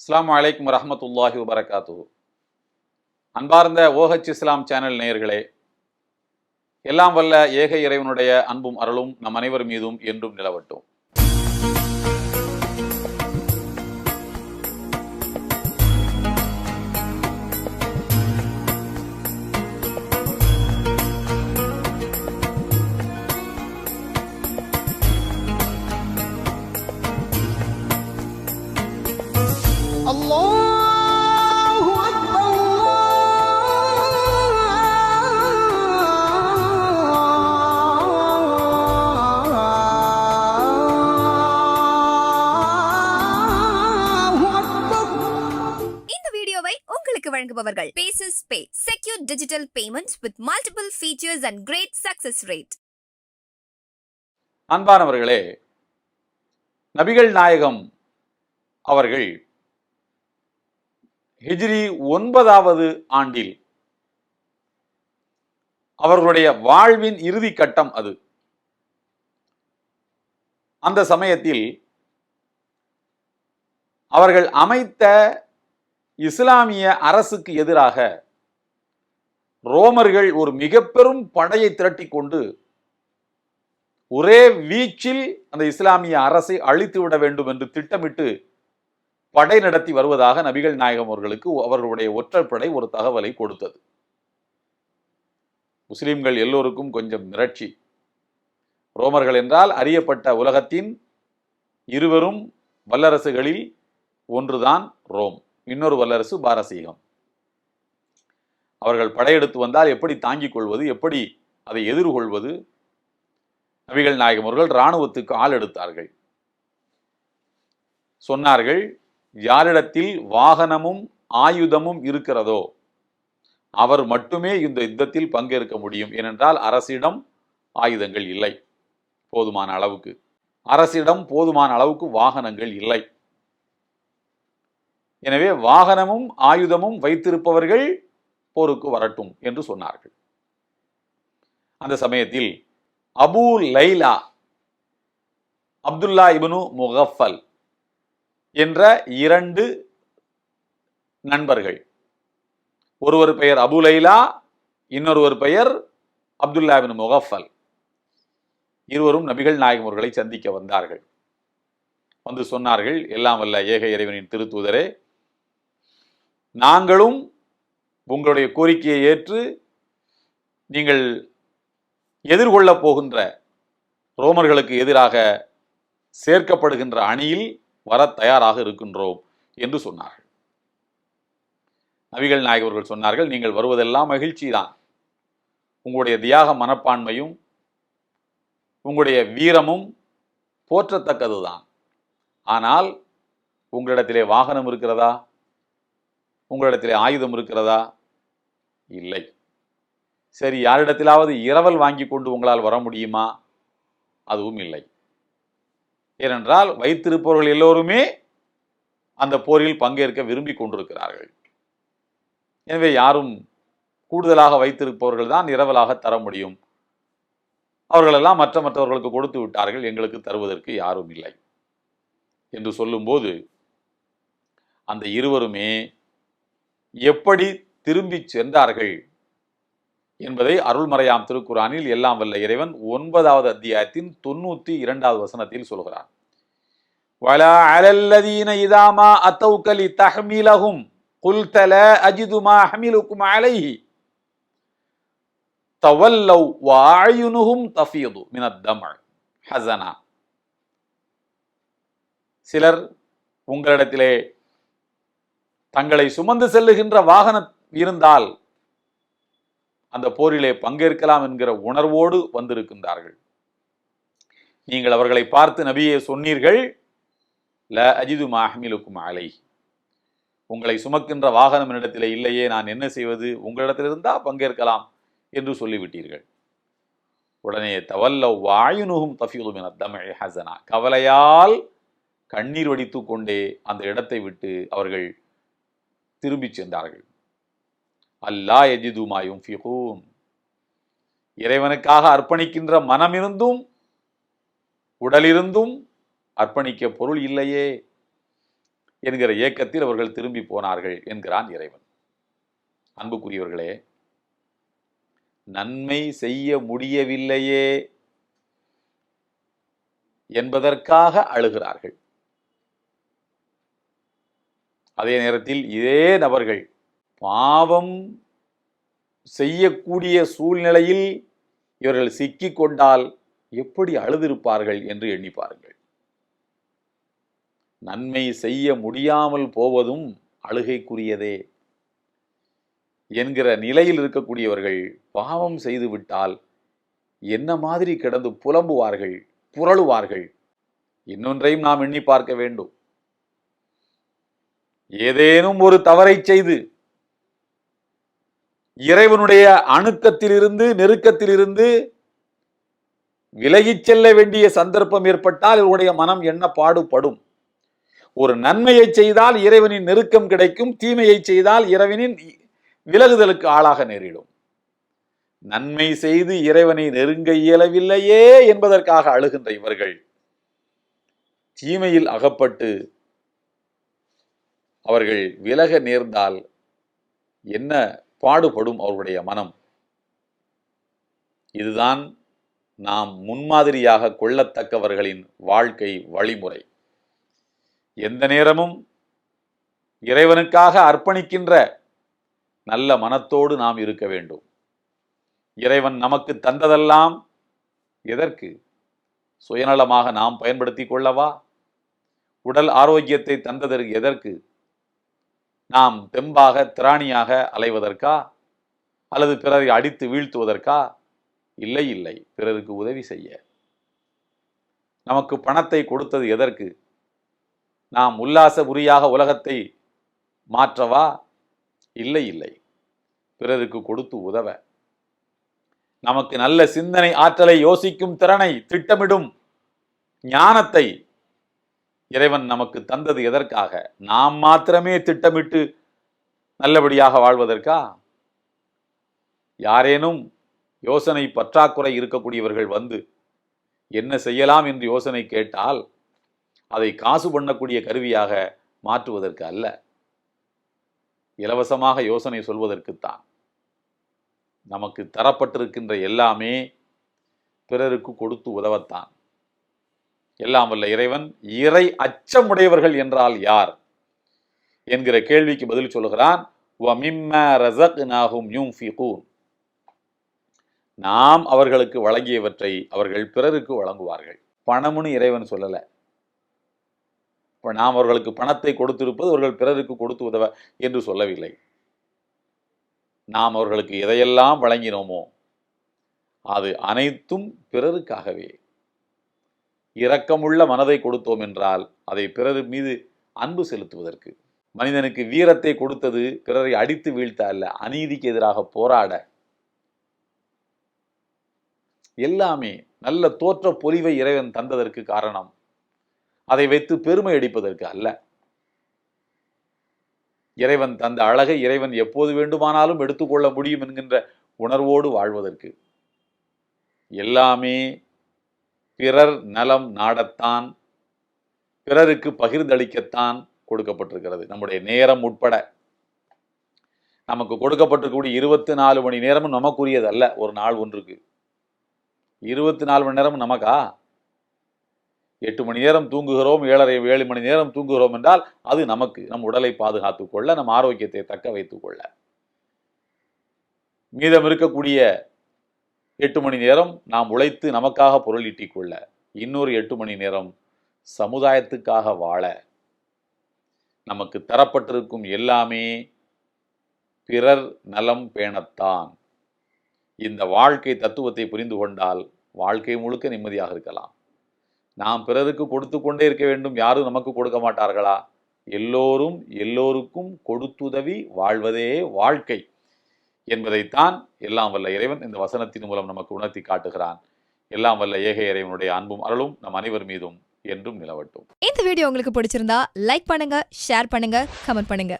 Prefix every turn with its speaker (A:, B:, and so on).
A: இஸ்லாம் அலைக்கும் ரஹமத்துல்லாஹி வபரகாத்து அன்பார்ந்த ஓஹச் இஸ்லாம் சேனல் நேயர்களே எல்லாம் வல்ல ஏக இறைவனுடைய அன்பும் அருளும் நம் அனைவர் மீதும் என்றும் நிலவட்டும்.
B: Digital payment with multiple features and great success rate
A: அன்பானவர்களே நபிகள் நாயகம் அவர்கள் ஹிஜ்ரி ஒன்பதாவது ஆண்டில் அவர்களுடைய வாழ்வின் இறுதி கட்டம் அது. அந்த சமயத்தில் அவர்கள் அமைத்த இஸ்லாமிய அரசுக்கு எதிராக ரோமர்கள் ஒரு மிக பெரும் படையை திரட்டிக் கொண்டு ஒரே வீச்சில் அந்த இஸ்லாமிய அரசை அழித்து விட வேண்டும் என்று திட்டமிட்டு படை நடத்தி வருவதாக நபிகள் நாயகம் அவர்களுக்கு அவர்களுடைய ஒற்றற்படை ஒரு தகவலை கொடுத்தது. முஸ்லிம்கள் எல்லோருக்கும் கொஞ்சம் மிரட்சி. ரோமர்கள் என்றால் அறியப்பட்ட உலகத்தின் இருவரும் வல்லரசுகளில் ஒன்றுதான் ரோம். இன்னொரு வல்லரசு பாரசீகம். அவர்கள் படையெடுத்து வந்தால் எப்படி தாங்கிக் கொள்வது எப்படி அதை எதிர்கொள்வது? நபிகள் நாயகம் அவர்கள் இராணுவத்துக்கு ஆள் எடுத்தார்கள். சொன்னார்கள் யாரிடத்தில் வாகனமும் ஆயுதமும் இருக்கிறதோ அவர் மட்டுமே இந்த யுத்தத்தில் பங்கேற்க முடியும். ஏனென்றால் அரசிடம் ஆயுதங்கள் இல்லை போதுமான அளவுக்கு. அரசிடம் போதுமான அளவுக்கு வாகனங்கள் இல்லை. எனவே வாகனமும் ஆயுதமும் வைத்திருப்பவர்கள் போருக்கு வரட்டும் என்று சொன்னார்கள். அந்த சமயத்தில் அபு லைலா அப்துல்லா இபனு முகஃபல் என்ற இரண்டு நண்பர்கள். ஒருவர் பெயர் அபு லைலா இன்னொருவர் பெயர் அப்துல்லா இப்னு முகஃபல். இருவரும் நபிகள் நாயகம் சந்திக்க வந்தார்கள். வந்து சொன்னார்கள் எல்லாம் வல்ல ஏக இறைவனின் திருத்தூதரே நாங்களும் உங்களுடைய கோரிக்கையை ஏற்று நீங்கள் எதிர்கொள்ளப் போகின்ற ரோமர்களுக்கு எதிராக சேர்க்கப்படுகின்ற அணியில் வர தயாராக இருக்கின்றோம் என்று சொன்னார்கள். நபிகள் நாயகர்கள் சொன்னார்கள் நீங்கள் வருவதெல்லாம் மகிழ்ச்சி தான் உங்களுடைய தியாக மனப்பான்மையும் உங்களுடைய வீரமும் போற்றத்தக்கதுதான். ஆனால் உங்களிடத்திலே வாகனம் இருக்கிறதா? உங்களிடத்திலே ஆயுதம் இருக்கிறதா? இல்லை. சரி யாரிடத்திலாவது இரவல் வாங்கி கொண்டு உங்களால் வர முடியுமா? அதுவும் இல்லை. ஏனென்றால் வைத்திருப்பவர்கள் எல்லோருமே அந்த போரில் பங்கேற்க விரும்பி கொண்டிருக்கிறார்கள். எனவே யாரும் கூடுதலாக வைத்திருப்பவர்கள் தான் இரவலாக தர முடியும். அவர்களெல்லாம் மற்ற மற்றவர்களுக்கு கொடுத்து விட்டார்கள் எங்களுக்கு தருவதற்கு யாரும் இல்லை. என்று சொல்லும்போது அந்த இருவருமே எப்படி திரும்பி சென்றார்கள் என்பதை அருள்மறையாம் திருக்குறானில் எல்லாம் வல்ல இறைவன் ஒன்பதாவது அத்தியாயத்தின் தொண்ணூத்தி இரண்டாவது வசனத்தில் சொல்கிறான் وَلَا عَلَى الَّذِينَ إِذَا مَا أَتَوْكَ لِتَحْمِلَهُمْ قُلْتَ لَا أَجِدُ مَا أَحْمِلُكُمْ عَلَيْهِ تَوَلَّوْا وَأَعْيُنُهُمْ تَفِيضُ مِنَ الدَّمْعِ حَزَنًا சிலர் உங்களிடத்திலே தங்களை சுமந்து செல்லுகின்ற வாகனம் இருந்தால் அந்த போரிலே பங்கேற்கலாம் என்கிற உணர்வோடு வந்திருக்கின்றார்கள். நீங்கள் அவர்களை பார்த்து நபியை சொன்னீர்கள் ல அஜிது மாஹமிலுக்கும் அலை உங்களை சுமக்கின்ற வாகனம் என்னிடத்தில் இல்லையே நான் என்ன செய்வது? உங்களிடத்திலிருந்தா பங்கேற்கலாம் என்று சொல்லிவிட்டீர்கள். உடனே தவல்ல வாயுனுகும் தஃபீலும் என தமிழ் ஹசனா கவலையால் கண்ணீர் வடித்து கொண்டே அந்த இடத்தை விட்டு அவர்கள் திரும்பிச் சென்றார்கள். அல்லா எஜிதுமாயும் ஃபிகூன் இறைவனுக்காக அர்ப்பணிக்கின்ற மனமிருந்தும் உடலிருந்தும் அர்ப்பணிக்க பொருள் இல்லையே என்கிற ஏக்கத்தில் அவர்கள் திரும்பி போனார்கள் என்கிறான் இறைவன். அன்புக்குரியவர்களே நன்மை செய்ய முடியவில்லையே என்பதற்காக அழுகிறார்கள். அதே நேரத்தில் இதே நபர்கள் பாவம் செய்யக்கூடிய சூழ்நிலையில் இவர்கள் சிக்கி கொண்டால் எப்படி அழுதிருப்பார்கள் என்று எண்ணி பாருங்கள். நன்மை செய்ய முடியாமல் போவதும் அழுகைக்குரியதே. என்கிற நிலையில் இருக்கக்கூடியவர்கள் பாவம் செய்துவிட்டால் என்ன மாதிரி கிடந்து புலம்புவார்கள் புரளுவார்கள்? இன்னொன்றையும் நாம் எண்ணி பார்க்க வேண்டும். ஏதேனும் ஒரு தவறை செய்து இறைவனுடைய அணுக்கத்திலிருந்து நெருக்கத்திலிருந்து விலகிச் செல்ல வேண்டிய சந்தர்ப்பம் ஏற்பட்டால் இவருடைய மனம் என்ன பாடுபடும்? ஒரு நன்மையை செய்தால் இறைவனின் நெருக்கம் கிடைக்கும் தீமையை செய்தால் இறைவனின் விலகுதலுக்கு ஆளாக நேரிடும். நன்மை செய்து இறைவனை நெருங்க இயலவில்லையே என்பதற்காக அழுகின்ற இவர்கள் தீமையில் அகப்பட்டு அவர்கள் விலக நேர்ந்தால் என்ன பாடுபடும் அவருடைய மனம். இதுதான் நாம் முன்மாதிரியாக கொள்ளத்தக்கவர்களின் வாழ்க்கை வழிமுறை. எந்த நேரமும் இறைவனுக்காக அர்ப்பணிக்கின்ற நல்ல மனத்தோடு நாம் இருக்க வேண்டும். இறைவன் நமக்கு தந்ததெல்லாம் எதற்கு? சுயநலமாக நாம் பயன்படுத்தி கொள்ளவா? உடல் ஆரோக்கியத்தை தந்ததற்கு எதற்கு? நாம் தெம்பாக திராணியாக அலைவதற்கா? அல்லது பிறரை அடித்து வீழ்த்துவதற்கா? இல்லை இல்லை. பிறருக்கு உதவி செய்ய. நமக்கு பணத்தை கொடுத்தது எதற்கு? நாம் உல்லாச உரியாக உலகத்தை மாற்றவா? இல்லை இல்லை. பிறருக்கு கொடுத்து உதவ. நமக்கு நல்ல சிந்தனை ஆற்றலை யோசிக்கும் திறனை திட்டமிடும் ஞானத்தை இறைவன் நமக்கு தந்தது எதற்காக? நாம் மாத்திரமே திட்டமிட்டு நல்லபடியாக வாழ்வதற்கா? யாரேனும் யோசனை பற்றாக்குறை இருக்கக்கூடியவர்கள் வந்து என்ன செய்யலாம் என்று யோசனை கேட்டால் அதை காசு பண்ணக்கூடிய கருவியாக மாற்றுவதற்கு அல்ல. இலவசமாக யோசனை சொல்வதற்குத்தான். நமக்கு தரப்பட்டிருக்கின்ற எல்லாமே பிறருக்கு கொடுத்து உதவத்தான். எல்லாம் வல்ல இறைவன் இறை அச்சமுடையவர்கள் என்றால் யார்? என்கிற கேள்விக்கு பதில் சொல்லுகிறான் "வமிம்ம நாம் அவர்களுக்கு வழங்கியவற்றை அவர்கள் பிறருக்கு வழங்குவார்கள். பணம்னு இறைவன் சொல்லல. இப்ப நாம் அவர்களுக்கு பணத்தை கொடுத்திருப்பது அவர்கள் பிறருக்கு கொடுத்து உதவ என்று சொல்லவில்லை. நாம் அவர்களுக்கு எதையெல்லாம் வழங்கினோமோ அது அனைத்தும் பிறருக்காகவே. இரக்கமுள்ள மனதை கொடுத்தோம் என்றால் அதை பிறர் மீது அன்பு செலுத்துவதற்கு. மனிதனுக்கு வீரத்தை கொடுத்தது பிறரை அடித்து வீழ்த்த அல்ல அநீதிக்கு எதிராக போராட. எல்லாமே நல்ல தோற்ற பொலிவை இறைவன் தந்ததற்கு காரணம். அதை வைத்து பெருமை அடிப்பதற்கு அல்ல. இறைவன் தந்த அழகை இறைவன் எப்போது வேண்டுமானாலும் எடுத்துக்கொள்ள முடியும் என்கின்ற உணர்வோடு வாழ்வதற்கு. எல்லாமே பிறர் நலம் நாடத்தான் பிறருக்கு பகிர்ந்தளிக்கத்தான் கொடுக்கப்பட்டிருக்கிறது. நம்முடைய நேரம் உட்பட நமக்கு கொடுக்கப்பட்டிருக்கக்கூடிய இருபத்தி நாலு மணி நேரமும் நமக்குரியது அல்ல ஒரு நாள் ஒன்றுக்கு. இருபத்தி நாலு மணி நேரமும் நமக்கா? எட்டு மணி நேரம் தூங்குகிறோம் ஏழரை ஏழு மணி நேரம் தூங்குகிறோம் என்றால் அது நமக்கு நம் உடலை பாதுகாத்துக்கொள்ள நம் ஆரோக்கியத்தை தக்க வைத்துக்கொள்ள மீதம் இருக்கக்கூடிய எட்டு மணி நேரம் நாம் உழைத்து நமக்காக பொருள் ஈட்டிக் கொள்ள இன்னொரு எட்டு மணி நேரம் சமுதாயத்துக்காக வாழ. நமக்கு தரப்பட்டிருக்கும் எல்லாமே பிறர் நலம் பேணத்தான். இந்த வாழ்க்கை தத்துவத்தை புரிந்து கொண்டால் வாழ்க்கை முழுக்க நிம்மதியாக இருக்கலாம். நாம் பிறருக்கு கொடுத்து கொண்டே இருக்க வேண்டும். யாரும் நமக்கு கொடுக்க மாட்டார்களா? எல்லோரும் எல்லோருக்கும் கொடுத்துதவி வாழ்வதே வாழ்க்கை. என்பதைத்தான் எல்லாம் வல்ல இறைவன் இந்த வசனத்தின் மூலம் நமக்கு உணர்த்தி காட்டுகிறான். எல்லாம் வல்ல ஏக இறைவனுடைய அன்பும் அருளும் நம் அனைவர் மீதும் என்றும் நிலவட்டும்.
B: இந்த வீடியோ உங்களுக்கு பிடிச்சிருந்தா லைக் பண்ணுங்க ஷேர் பண்ணுங்க கமெண்ட் பண்ணுங்க.